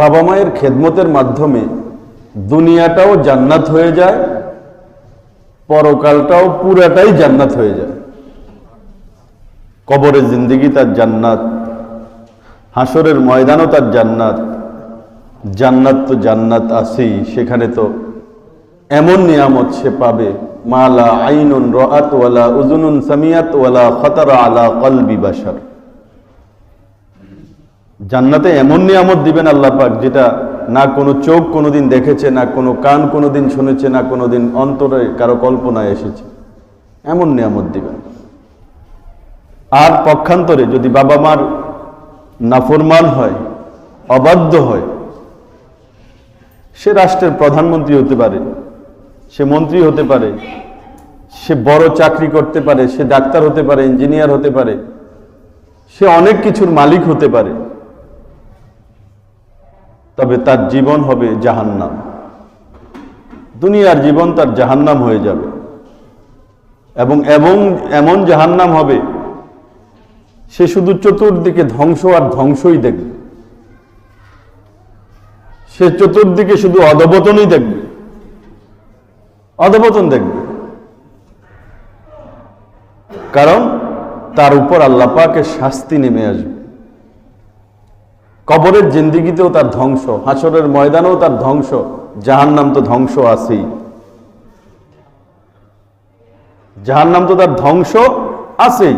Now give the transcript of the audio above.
বাবা মায়ের খেদমতের মাধ্যমে দুনিয়াটাও জান্নাত হয়ে যায়, পরকালটাও পুরাটাই জান্নাত হয়ে যায়। কবরের জিন্দিগি তার জান্নাত, হাসরের ময়দানও তার জান্নাত জান্নাত তো জান্নাত আছেই, সেখানে তো এমন নিয়ামত সে পাবে, মালা আইনুন রাত ওয়ালা উজুনুন সামিয়াত ওয়ালা খতারা আলা কলবি বাশার। জান্নাতে এমন নিয়ামত দিবেন আল্লাহ পাক যেটা না কোনো চোখ কোনোদিন দেখেছে, না কোনো কান কোনোদিন শুনেছে, না কোনোদিন অন্তরে কারও কল্পনায় এসেছে। এমন নিয়ামত দিবেন। আর পক্ষান্তরে যদি বাবা মার নাফরমান হয়, অবাধ্য হয়, সে রাষ্ট্রের প্রধানমন্ত্রী হতে পারে, সে মন্ত্রী হতে পারে, সে বড় চাকরি করতে পারে, সে ডাক্তার হতে পারে, ইঞ্জিনিয়ার হতে পারে, সে অনেক কিছুর মালিক হতে পারে তবে তার জীবন হবে জাহান্নাম। দুনিয়ার জীবন তার জাহান্নাম হয়ে যাবে। এবং এবং এমন জাহান্নাম হবে, সে শুধু চতুর্দিকে ধ্বংস আর ধ্বংসই দেখবে। সে চতুর্দিকে শুধু অধপতনই দেখবে। অধবতন দেখবে। কারণ তার উপর আল্লাপাকে শাস্তি নেমে আসবে। কবরের জিন্দিগিতেও তার ধ্বংস, হাসরের ময়দানেও তার ধ্বংস যাহার নাম তো ধ্বংস আছেই। যাহার নাম তো তার ধ্বংস আছেই।